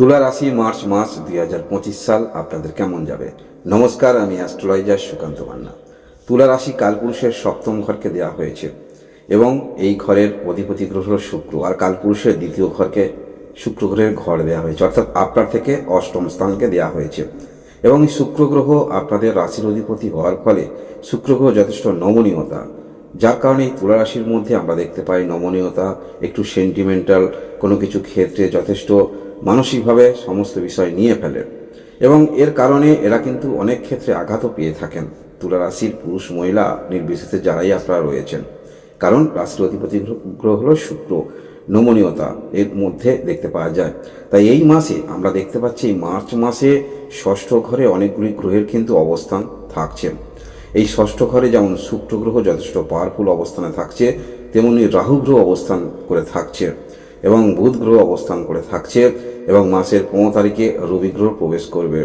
তুলা রাশি মার্চ মাস দুই হাজার পঁচিশ সাল আপনাদের কেমন যাবে? নমস্কার, আমি অ্যাস্ট্রোলজার সুকান্ত মান্না। তুলা রাশি কালপুরুষের সপ্তম ঘরকে দেওয়া হয়েছে এবং এই ঘরের অধিপতি গ্রহ হল শুক্র আর কালপুরুষের দ্বিতীয় ঘরকে শুক্র গ্রহের ঘর দেওয়া হয়েছে। অর্থাৎ আপনার থেকে অষ্টম স্থানকে দেওয়া হয়েছে। এবং এই শুক্র গ্রহ আপনাদের রাশির অধিপতি হওয়ার ফলে শুক্র গ্রহ যথেষ্ট নমনীয়তা। যার কারণে এই তুলা রাশির মধ্যে আমরা দেখতে পাই নমনীয়তা, একটু সেন্টিমেন্টাল কোনো কিছু ক্ষেত্রে যথেষ্ট মানসিকভাবে সমস্ত বিষয় নিয়ে ফেলে। এবং এর কারণে এরা কিন্তু অনেক ক্ষেত্রে আঘাতও পেয়ে থাকেন। তুলা রাশির পুরুষ মহিলা নির্বিশেষে যারাই আপনারা রয়েছেন। কারণ রাশির অধিপতি গ্রহ- হল শুক্র, নমনীয়তা এর মধ্যে দেখতে পাওয়া যায়। তাই এই মাসে আমরা দেখতে পাচ্ছি মার্চ মাসে ষষ্ঠ ঘরে অনেকগুলি গ্রহের কিন্তু অবস্থান থাকছে। এই ষষ্ঠ ঘরে যেমন শুক্র গ্রহ যথেষ্ট পাওয়ারফুল অবস্থানে থাকছে, তেমনি রাহু গ্রহ অবস্থান করে থাকছে। এবং বুধ গ্রহ অবস্থান করে থাকছে এবং মাসের পনেরো তারিখে রবি গ্রহ প্রবেশ করবে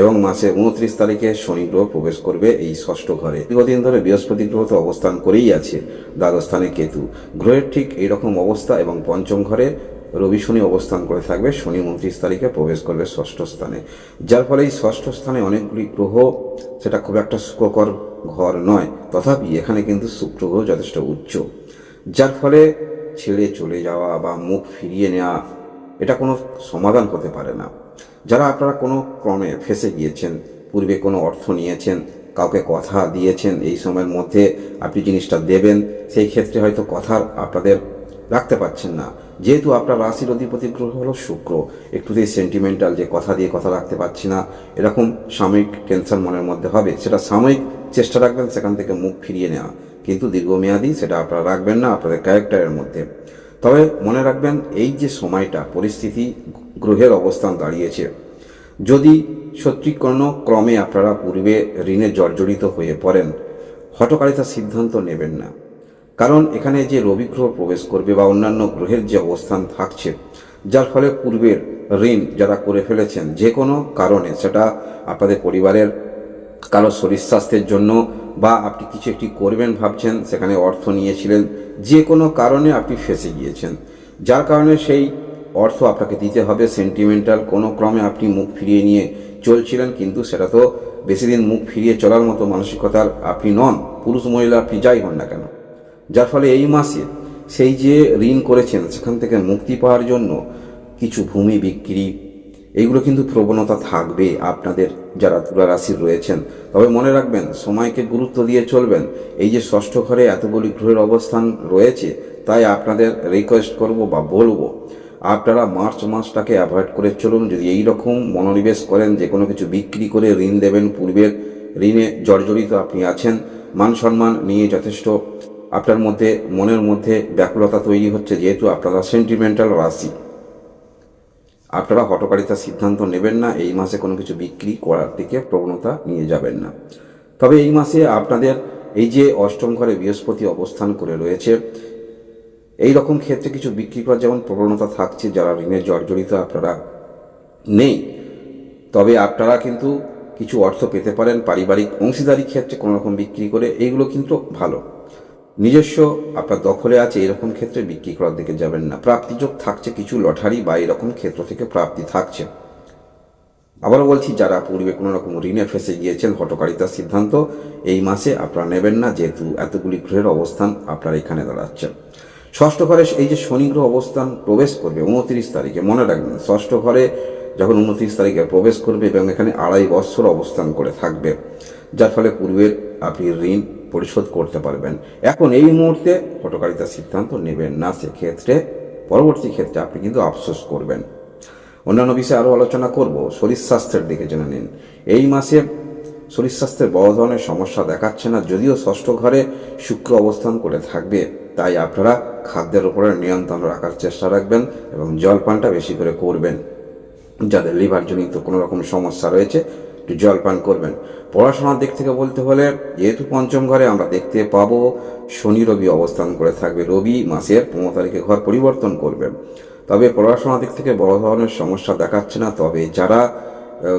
এবং মাসের উনত্রিশ তারিখে শনি গ্রহ প্রবেশ করবে এই ষষ্ঠ ঘরে। দীর্ঘদিন ধরে বৃহস্পতি গ্রহ তো অবস্থান করেই আছে দ্বাদশ স্থানে কেতু। গ্রহের ঠিক এইরকম অবস্থা এবং পঞ্চম ঘরে রবি শনি অবস্থান করে থাকবে, শনি উনত্রিশ তারিখে প্রবেশ করবে ষষ্ঠ স্থানে। যার ফলে এই ষষ্ঠ স্থানে অনেকগুলি গ্রহ, সেটা খুব একটা সুখকর ঘর নয়, তথাপি এখানে কিন্তু শুক্র গ্রহ যথেষ্ট উচ্চ। যার ফলে ছেড়ে চলে যাওয়া বা মুখ ফিরিয়ে নেওয়া এটা কোনো সমাধান হতে পারে না। যারা আপনারা কোনো ক্রমে ফেসে গিয়েছেন, পূর্বে কোনো অর্থ নিয়েছেন, কাউকে কথা দিয়েছেন, এই সময়ের মধ্যে আপনি জিনিসটা দেবেন, সেই ক্ষেত্রে হয়তো কথার আপনাদের রাখতে পারছেন না। যেহেতু আপনার রাশির অধিপতি গ্রহ হলো শুক্র, একটুতেই সেন্টিমেন্টাল যে কথা দিয়ে কথা রাখতে পারছি না, এরকম সাময়িক টেনশন মনের মধ্যে হবে, সেটা সাময়িক চেষ্টা রাখবেন, সেখান থেকে মুখ ফিরিয়ে নেওয়া কিন্তু দীর্ঘমেয়াদী সেটা আপনারা রাখবেন না আপনাদের ক্যারেক্টারের মধ্যে। তবে মনে রাখবেন এই যে সময়টা, পরিস্থিতি, গ্রহের অবস্থান দাঁড়িয়েছে। যদি সত্যি কোনো ক্রমে আপনারা পূর্বে ঋণে জর্জরিত হয়ে পড়েন হটকারিতার সিদ্ধান্ত নেবেন না। কারণ এখানে যে রবি গ্রহ প্রবেশ করবে বা অন্যান্য গ্রহের যে অবস্থান থাকছে, যার ফলে পূর্বের ঋণ যারা করে ফেলেছেন, যে কোনো কারণে সেটা আপনাদের পরিবারের, কারও শরীর স্বাস্থ্যের জন্য বা আপনি কিছু একটি করবেন ভাবছেন, সেখানে অর্থ নিয়েছিলেন, যে কোনো কারণে আপনি ফেসে গিয়েছেন। যার কারণে সেই অর্থ আপনাকে দিতে হবে সেন্টিমেন্টাল কোনো ক্রমে আপনি মুখ ফিরিয়ে নিয়ে চলছিলেন, কিন্তু সেটা তো বেশি দিন মুখ ফিরিয়ে চলার মতো মানসিকতার আপনি নন, পুরুষ মহিলা আপনি যাই হন না কেন। যার ফলে এই মাসে সেই যে ঋণ করেছেন, সেখান থেকে মুক্তি পাওয়ার জন্য কিছু ভূমি বিক্রি এইগুলো কিন্তু প্রবণতা থাকবে আপনাদের যারা তুলা রাশির রয়েছেন। তবে মনে রাখবেন, সময়কে গুরুত্ব দিয়ে চলবেন। এই যে ষষ্ঠ ঘরে এতগুলি গ্রহের অবস্থান রয়েছে, তাই আপনাদের রিকোয়েস্ট করব বা বলব, আপনারা মার্চ মাসটাকে অ্যাভয়েড করে চলুন। যদি এই রকম মনোনিবেশ করেন যে কোনো কিছু বিক্রি করে ঋণ দেবেন, পূর্বের ঋণে জর্জরিত আপনি আছেন, মান সম্মান নিয়ে যথেষ্ট আপনার মধ্যে, মনের মধ্যে ব্যাকুলতা তৈরি হচ্ছে, যেহেতু আপনারা সেন্টিমেন্টাল রাশি। আপনারা হটকারিতার সিদ্ধান্ত নেবেন না, এই মাসে কোনো কিছু বিক্রি করার দিকে প্রবণতা নিয়ে যাবেন না। তবে এই মাসে আপনাদের এই যে অষ্টম ঘরে বৃহস্পতি অবস্থান করে রয়েছে, এই রকম ক্ষেত্রে কিছু বিক্রি করার যেমন প্রবণতা থাকছে, যারা ঋণে জর্জরিত আপনারা নেই, তবে আপনারা কিন্তু কিছু অর্থ পেতে পারেন, পারিবারিক অংশীদারি ক্ষেত্রে কোনো রকম বিক্রি করে, এইগুলো কিন্তু ভালো। নিজস্ব আপনার দখলে আছে এরকম ক্ষেত্রে বিক্রি করার দিকে যাবেন না। প্রাপ্তিযোগ থাকছে কিছু, লটারি বা এরকম ক্ষেত্র থেকে প্রাপ্তি থাকছে। আবারও বলছি, যারা পূর্বে কোনো রকম ঋণে ফেসে গিয়েছেন, হটকারিতার সিদ্ধান্ত এই মাসে আপনারা নেবেন না, যেহেতু এতগুলি গ্রহের অবস্থান আপনার এখানে দাঁড়াচ্ছে ষষ্ঠ ঘরে এই যে শনি গ্রহ অবস্থান প্রবেশ করবে উনত্রিশ তারিখে, মনে রাখবেন, ষষ্ঠ ঘরে যখন উনত্রিশ তারিখে প্রবেশ করবে এবং এখানে আড়াই বৎসর অবস্থান করে থাকবে, যার ফলে পূর্বের আপনি ঋণ পরিশোধ করতে পারবেন। এখন এই মুহূর্তে হটকারিতার সিদ্ধান্ত নেবেন না, সেক্ষেত্রে পরবর্তী ক্ষেত্রে আপনি কিন্তু আফসোস করবেন। অন্যান্য বিষয়ে আরও আলোচনা করব, শরীর স্বাস্থ্যের দিকে জেনে নিন। এই মাসে শরীর স্বাস্থ্যের বড় ধরনের সমস্যা দেখাচ্ছে না, যদিও ষষ্ঠ ঘরে শুক্র অবস্থান করে থাকবে। তাই আপনারা খাদ্যের উপরে নিয়ন্ত্রণ রাখার চেষ্টা রাখবেন এবং জলপানটা বেশি করে করবেন। যাদের লিভারজনিত কোনো রকম সমস্যা রয়েছে একটু জলপান করবেন। পড়াশোনার দিক থেকে বলতে হলে, যেহেতু পঞ্চম ঘরে আমরা দেখতে পাবো, শনি রবি অবস্থান করে থাকবে। রবি মাসের পনেরো তারিখে ঘর পরিবর্তন করবে। তবে পড়াশোনার দিক থেকে বড় ধরনের সমস্যা দেখাচ্ছে না। তবে যারা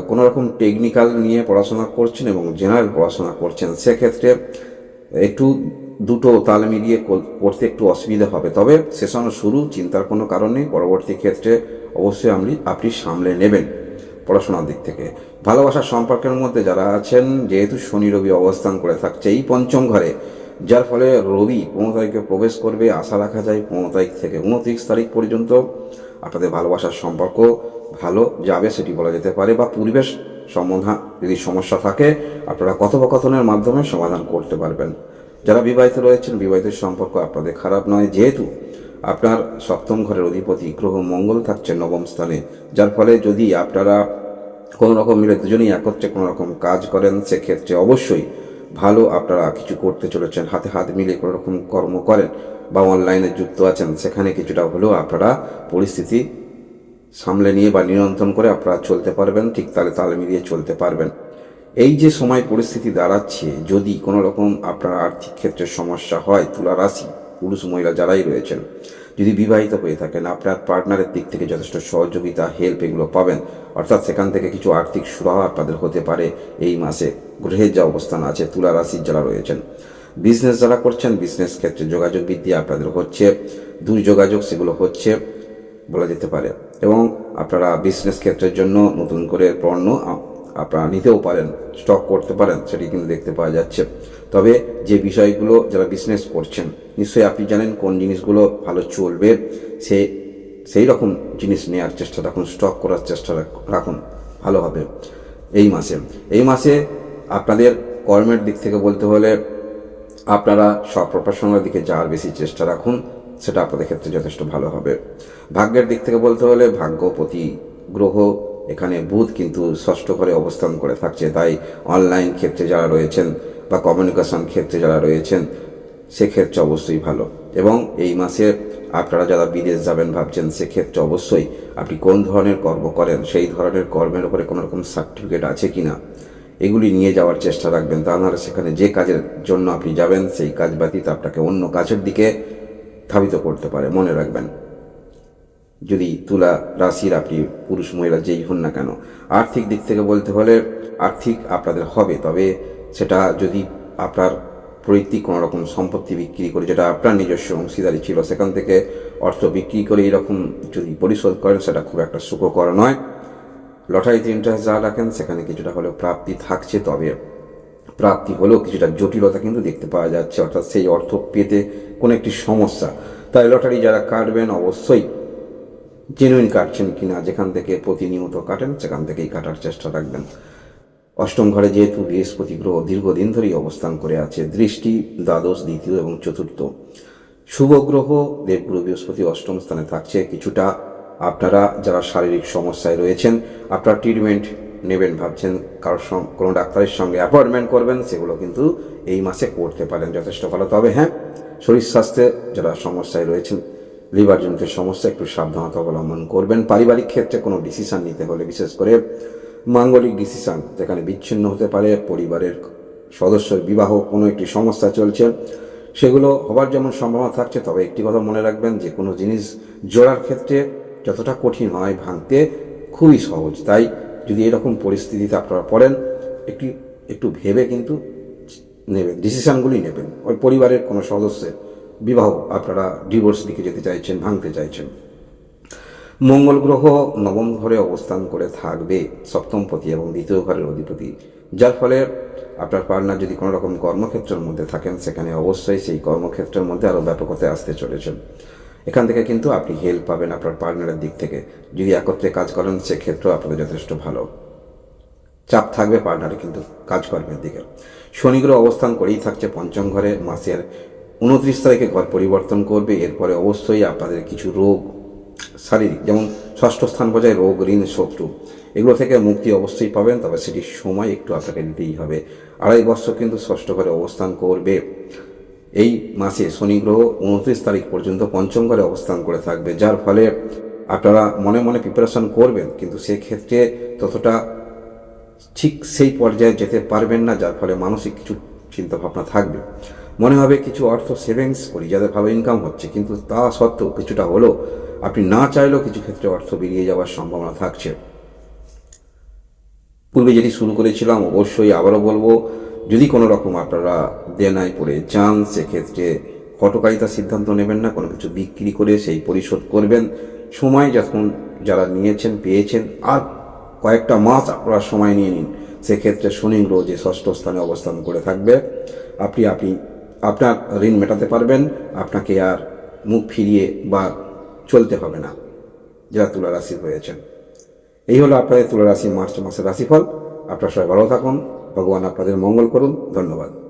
কোনো রকম টেকনিক্যাল নিয়ে পড়াশোনা করছেন এবং জেনারেল পড়াশোনা করছেন, সেক্ষেত্রে একটু দুটো তাল মিলিয়ে করতে একটু অসুবিধা হবে। তবে সেশন শুরু, চিন্তার কোনো কারণ নেই। পরবর্তী ক্ষেত্রে অবশ্যই আপনি আপনি সামলে নেবেন। পড়াশোনার দিক থেকে। ভালোবাসার সম্পর্কের মধ্যে যারা আছেন, যেহেতু শনি রবি অবস্থান করে থাকছে এই পঞ্চম ঘরে, যার ফলে রবি পনেরো তারিখে প্রবেশ করবে, আশা রাখা যায় পনেরো তারিখ থেকে উনত্রিশ তারিখ পর্যন্ত। আপনাদের ভালোবাসার সম্পর্ক ভালো যাবে সেটি বলা যেতে পারে, বা পরিবেশ সম্বন্ধা যদি সমস্যা থাকে, আপনারা কথোপকথনের মাধ্যমে সমাধান করতে পারবেন। যারা বিবাহিত রয়েছেন, বিবাহিত সম্পর্ক আপনাদের খারাপ নয়, যেহেতু আপনার সপ্তম ঘরের অধিপতি গ্রহ মঙ্গল থাকছে নবম স্থানে, যার ফলে যদি আপনারা কোনো রকম মিলে দুজনেই একত্রে কোনো রকম কাজ করেন, সেক্ষেত্রে অবশ্যই ভালো আপনারা কিছু করতে চলেছেন, হাতে হাত মিলে কোনো রকম কর্ম করেন বা অনলাইনে যুক্ত আছেন, সেখানে কিছুটা হলেও আপনারা পরিস্থিতি সামলে নিয়ে বা নিয়ন্ত্রণ করে আপনারা চলতে পারবেন, ঠিক তালে তাল মিলিয়ে চলতে পারবেন। এই যে সময় পরিস্থিতি দাঁড়াচ্ছে, যদি কোনো রকম আপনার আর্থিক ক্ষেত্রে সমস্যা হয়, তুলা রাশি পুরুষ মহিলা যারাই রয়েছেন, যদি বিবাহিত হয়ে থাকেন, আপনার পার্টনারের দিক থেকে যথেষ্ট সহযোগিতা হেল্প এগুলো পাবেন। অর্থাৎ সেখান থেকে কিছু আর্থিক সুরাহ আপনাদের হতে পারে এই মাসে। গ্রহের যা অবস্থান আছে, তুলা রাশির যারা রয়েছেন বিজনেস যারা করছেন বিজনেস ক্ষেত্রে যোগাযোগ বৃদ্ধি আপনাদের হচ্ছে দূর যোগাযোগ সেগুলো হচ্ছে বলা যেতে পারে। এবং আপনারা বিজনেস ক্ষেত্রের জন্য নতুন করে পণ্য আপনারা নিতেও পারেন স্টক করতে পারেন, সেটি কিন্তু দেখতে পাওয়া যাচ্ছে। তবে যে বিষয়গুলো যারা বিজনেস করছেন, নিশ্চয়ই আপনি জানেন কোন জিনিসগুলো ভালো চলবে, সে, সেই রকম জিনিস নেওয়ার চেষ্টা রাখুন স্টক করার চেষ্টা রাখুন ভালো হবে এই মাসে। এই মাসে আপনাদের কর্মের দিক থেকে বলতে হলে আপনারা সব প্রফেশনাল দিকে যাওয়ার বেশি চেষ্টা রাখুন, সেটা আপনাদের ক্ষেত্রে যথেষ্ট ভালো হবে। ভাগ্যের দিক থেকে বলতে হলে ভাগ্যপতি, গ্রহ এখানে বুধ কিন্তু ষষ্ঠ ঘরে অবস্থান করে থাকছে। তাই অনলাইন ক্ষেত্রে যারা রয়েছেন বা কমিউনিকেশন ক্ষেত্রে যারা রয়েছেন, সেক্ষেত্রে অবশ্যই ভালো। এবং এই মাসে আপনারা যারা বিদেশ যাবেন ভাবছেন, সেক্ষেত্রে অবশ্যই আপনি কোন ধরনের কর্ম করেন, সেই ধরনের কর্মের উপরে কোনো রকম সার্টিফিকেট আছে কি না এগুলি নিয়ে যাওয়ার চেষ্টা রাখবেন। তা নাহলে সেখানে যে কাজের জন্য আপনি যাবেন, সেই কাজ ব্যতীত আপনাকে অন্য কাজের দিকে ধাবিত করতে পারে। মনে রাখবেন। যদি তুলা রাশির আপনি পুরুষ মহিলা যেই হন না কেন, আর্থিক দিক থেকে বলতে হলে আর্থিক আপনাদের হবে, তবে সেটা যদি আপনার প্রত্যেক কোনো রকম সম্পত্তি বিক্রি করে, যেটা আপনার নিজস্ব অংশীদারি ছিল, সেখান থেকে অর্থ বিক্রি করে এরকম যদি পরিশোধ করেন, সেটা খুব একটা সুখকর নয়। লটারিতে ইন্টারেস্ট যা রাখেন, সেখানে কিছুটা হলেও প্রাপ্তি থাকছে, তবে প্রাপ্তি হলেও কিছুটা জটিলতা কিন্তু দেখতে পাওয়া যাচ্ছে, অর্থাৎ সেই অর্থ পেতে কোনো একটি সমস্যা। তাই লটারি যারা কাটবেন, অবশ্যই জেনুইন কাটছেন কিনা, যেখান থেকে প্রতিনিয়ত কাটেন, সেখান থেকেই কাটার চেষ্টা রাখবেন। অষ্টম ঘরে যেহেতু বৃহস্পতি গ্রহ দীর্ঘদিন ধরেই অবস্থান করে আছে, দৃষ্টি, দ্বাদশ, দ্বিতীয় এবং চতুর্থ। শুভ গ্রহ, দেবগুরু বৃহস্পতি অষ্টম স্থানে থাকছে। কিছুটা আপনারা যারা শারীরিক সমস্যায় রয়েছেন, আপনারা ট্রিটমেন্ট নেবেন ভাবছেন, কারোর কোনো ডাক্তারের সঙ্গে অ্যাপয়েন্টমেন্ট করবেন, সেগুলো কিন্তু এই মাসে করতে পারেন যথেষ্ট ভালো। তবে হ্যাঁ শরীর স্বাস্থ্যে যারা সমস্যায় রয়েছেন লিভারজনিত সমস্যা, একটু সাবধানতা অবলম্বন করবেন। পারিবারিক ক্ষেত্রে কোনো ডিসিশান নিতে হলে, বিশেষ করে মাঙ্গলিক ডিসিশান যেখানে বিচ্ছিন্ন হতে পারে, পরিবারের সদস্যের বিবাহ, কোনো একটি সমস্যা চলছে, সেগুলো হবার যেমন সম্ভাবনা থাকছে, তবে একটি কথা মনে রাখবেন, যে কোনো জিনিস জোড়ার ক্ষেত্রে যতটা কঠিন হয় ভাঙতে খুবই সহজ। তাই যদি এরকম পরিস্থিতিতে আপনারা পড়েন, একটু একটু ভেবে কিন্তু নেবেন ডিসিশানগুলি নেবেন। ওই পরিবারের কোনো সদস্যের বিবাহ, আপনারা ডিভোর্স দিকে যেতে চাইছেন, ভাঙতে চাইছেন। মঙ্গল গ্রহ নবম ঘরে অবস্থান করে থাকবে সপ্তমপতি এবং দ্বিতীয় ঘরের অধিপতি। যার ফলে আপনার পার্টনার যদি কোনো রকম কর্মক্ষেত্রের মধ্যে থাকেন, সেখানে অবশ্যই সেই কর্মক্ষেত্রের মধ্যে আরও ব্যাপকতায় আসতে চলেছেন। এখান থেকে কিন্তু আপনি হেল্প পাবেন আপনার পার্টনারের দিক থেকে। যদি একত্রে কাজ করেন, সেক্ষেত্রেও আপনাদের যথেষ্ট ভালো। চাপ থাকবে পার্টনারে কিন্তু কাজকর্মের দিকে। শনি গ্রহ অবস্থান করেই থাকছে পঞ্চম ঘরে, মাসের উনত্রিশ তারিখে ঘর পরিবর্তন করবে, এরপরে অবশ্যই আপনাদের কিছু রোগ, শারীরিক, যেমন ষষ্ঠ স্থান পর্যায়ে রোগ, ঋণ, শত্রু, এগুলো থেকে মুক্তি অবশ্যই পাবেন, তবে সেটির সময় একটু আপনাকে নিতেই হবে। আড়াই বছর কিন্তু ষষ্ঠ ঘরে অবস্থান করবে। এই মাসে শনি গ্রহ উনত্রিশ তারিখ পর্যন্ত পঞ্চম ঘরে অবস্থান করে থাকবে, যার ফলে আপনারা মনে মনে প্রিপারেশন করবেন, কিন্তু সেক্ষেত্রে ততটা ঠিক সেই পর্যায়ে যেতে পারবেন না, যার ফলে মানসিক কিছু চিন্তাভাবনা থাকবে। মনে হবে কিছু অর্থ সেভিংস করি যাদের ভালো ইনকাম হচ্ছে, কিন্তু তা সত্ত্বেও কিছুটা হলেও আপনি না চাইলেও কিছু ক্ষেত্রে অর্থ বেরিয়ে যাওয়ার সম্ভাবনা থাকছে। পূর্বে যেটি শুরু করেছিলাম, অবশ্যই আবারও বলব, যদি কোনো রকম আপনারা দেনায় পড়ে যান, সেক্ষেত্রে হটকারিতার সিদ্ধান্ত নেবেন না, কোনো কিছু বিক্রি করে সেই পরিশোধ করবেন। সময় যখন যারা নিয়েছেন, পেয়েছেন, আর কয়েকটা মাস আপনারা সময় নিয়ে নিন, সেক্ষেত্রে শনি গ্রহ যে ষষ্ঠ স্থানে অবস্থান করে থাকবে, আপনি আপনি আপনার ঋণ মেটাতে পারবেন, আপনাকে আর মুখ ফিরিয়ে বা চলতে হবে না। যারা তুলা রাশি হয়েছেন। এই হলো আপনাদের তুলা রাশি মার্চ মাসের রাশিফল। আপনারা সবাই ভালো থাকুন। ভগবান আপনাদের মঙ্গল করুন। ধন্যবাদ।